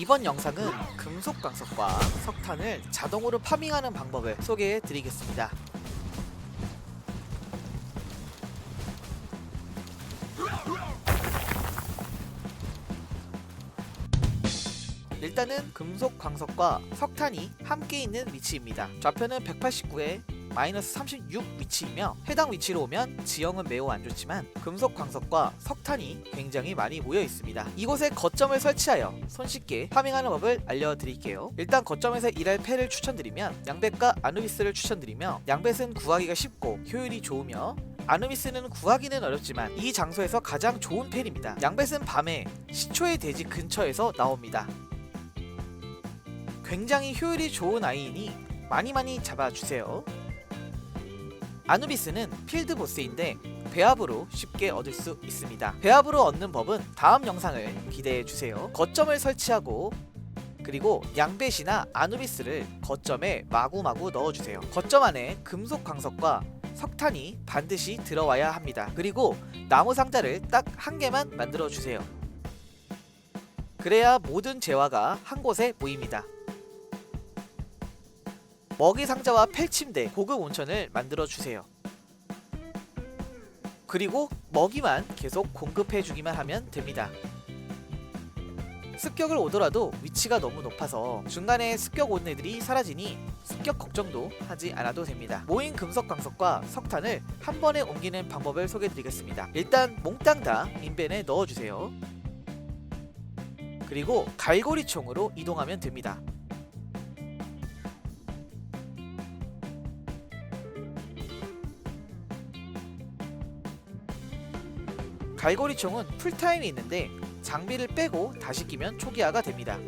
이번 영상은 금속 광석과 석탄을 자동으로 파밍하는 방법을 소개해 드리겠습니다. 일단은 금속 광석과 석탄이 함께 있는 위치입니다. 좌표는 189에 마이너스 36 위치이며 해당 위치로 오면 지형은 매우 안 좋지만 금속 광석과 석탄이 굉장히 많이 모여 있습니다. 이곳에 거점을 설치하여 손쉽게 파밍하는 법을 알려드릴게요. 일단 거점에서 일할 패를 추천드리면 양뱃과 아누비스를 추천드리며 양뱃은 구하기가 쉽고 효율이 좋으며 아누비스는 구하기는 어렵지만 이 장소에서 가장 좋은 펠입니다. 양뱃은 밤에 시초의 대지 근처에서 나옵니다. 굉장히 효율이 좋은 아이이니 많이 많이 잡아주세요. 아누비스는 필드 보스인데 배합으로 쉽게 얻을 수 있습니다. 배합으로 얻는 법은 다음 영상을 기대해 주세요. 거점을 설치하고 그리고 양벳이나 아누비스를 거점에 마구마구 넣어주세요. 거점 안에 금속 광석과 석탄이 반드시 들어와야 합니다. 그리고 나무 상자를 딱 한 개만 만들어 주세요. 그래야 모든 재화가 한 곳에 모입니다. 먹이 상자와 펠침대, 고급 온천을 만들어 주세요. 그리고 먹이만 계속 공급해 주기만 하면 됩니다. 습격을 오더라도 위치가 너무 높아서 중간에 습격 온 애들이 사라지니 습격 걱정도 하지 않아도 됩니다. 모인 금속 광석과 석탄을 한 번에 옮기는 방법을 소개해 드리겠습니다. 일단 몽땅 다 인벤에 넣어 주세요. 그리고 갈고리 총으로 이동하면 됩니다. 갈고리 총은 풀타임이 있는데 장비를 빼고 다시 끼면 초기화가 됩니다.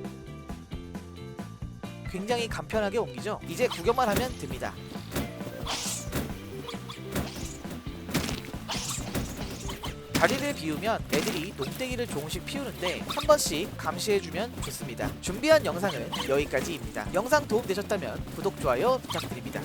굉장히 간편하게 옮기죠? 이제 구경만 하면 됩니다. 다리를 비우면 애들이 농땡이를 조금씩 피우는데 한 번씩 감시해주면 좋습니다. 준비한 영상은 여기까지입니다. 영상 도움되셨다면 구독, 좋아요 부탁드립니다.